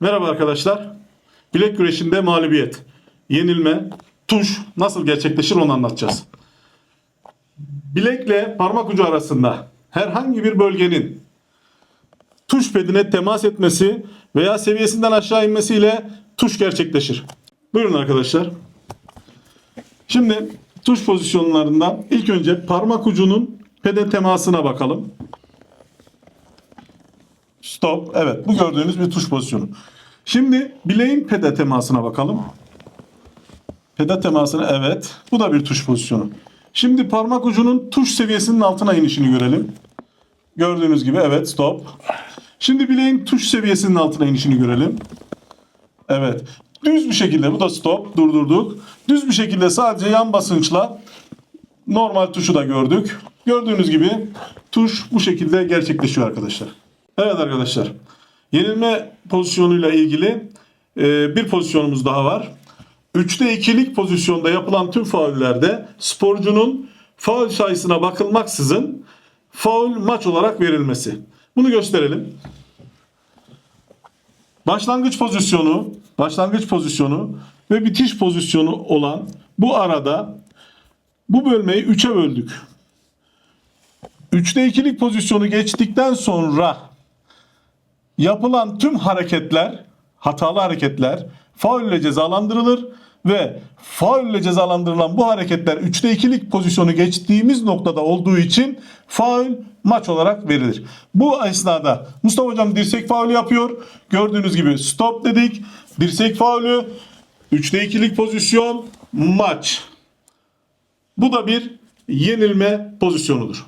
Merhaba arkadaşlar. Bilek güreşinde mağlubiyet, yenilme, tuş nasıl gerçekleşir onu anlatacağız. Bilekle parmak ucu arasında herhangi bir bölgenin tuş pedine temas etmesi veya seviyesinden aşağı inmesiyle tuş gerçekleşir. Buyurun arkadaşlar. Şimdi tuş pozisyonlarından ilk önce parmak ucunun pede temasına bakalım. Stop. Evet bu gördüğünüz bir tuş pozisyonu. Şimdi bileğin pede temasına bakalım. Pede temasına evet. Bu da bir tuş pozisyonu. Şimdi parmak ucunun tuş seviyesinin altına inişini görelim. Gördüğünüz gibi evet stop. Şimdi bileğin tuş seviyesinin altına inişini görelim. Evet. Düz bir şekilde bu da stop durdurduk. Düz bir şekilde sadece yan basınçla normal tuşu da gördük. Gördüğünüz gibi tuş bu şekilde gerçekleşiyor arkadaşlar. Evet arkadaşlar. Yenilme pozisyonuyla ilgili e, bir pozisyonumuz daha var. 3'te 2'lik pozisyonda yapılan tüm faullerde sporcunun faul sayısına bakılmaksızın faul maç olarak verilmesi. Bunu gösterelim. Başlangıç pozisyonu, başlangıç pozisyonu ve bitiş pozisyonu olan bu arada bu bölmeyi 3'e böldük. 3'te 2'lik pozisyonu geçtikten sonra yapılan tüm hareketler, hatalı hareketler faul ile cezalandırılır ve faul ile cezalandırılan bu hareketler 3'te 2'lik pozisyonu geçtiğimiz noktada olduğu için faul maç olarak verilir. Bu esnada Mustafa Hocam dirsek faulü yapıyor. Gördüğünüz gibi stop dedik. Dirsek faulü 3'te 2'lik pozisyon maç. Bu da bir yenilme pozisyonudur.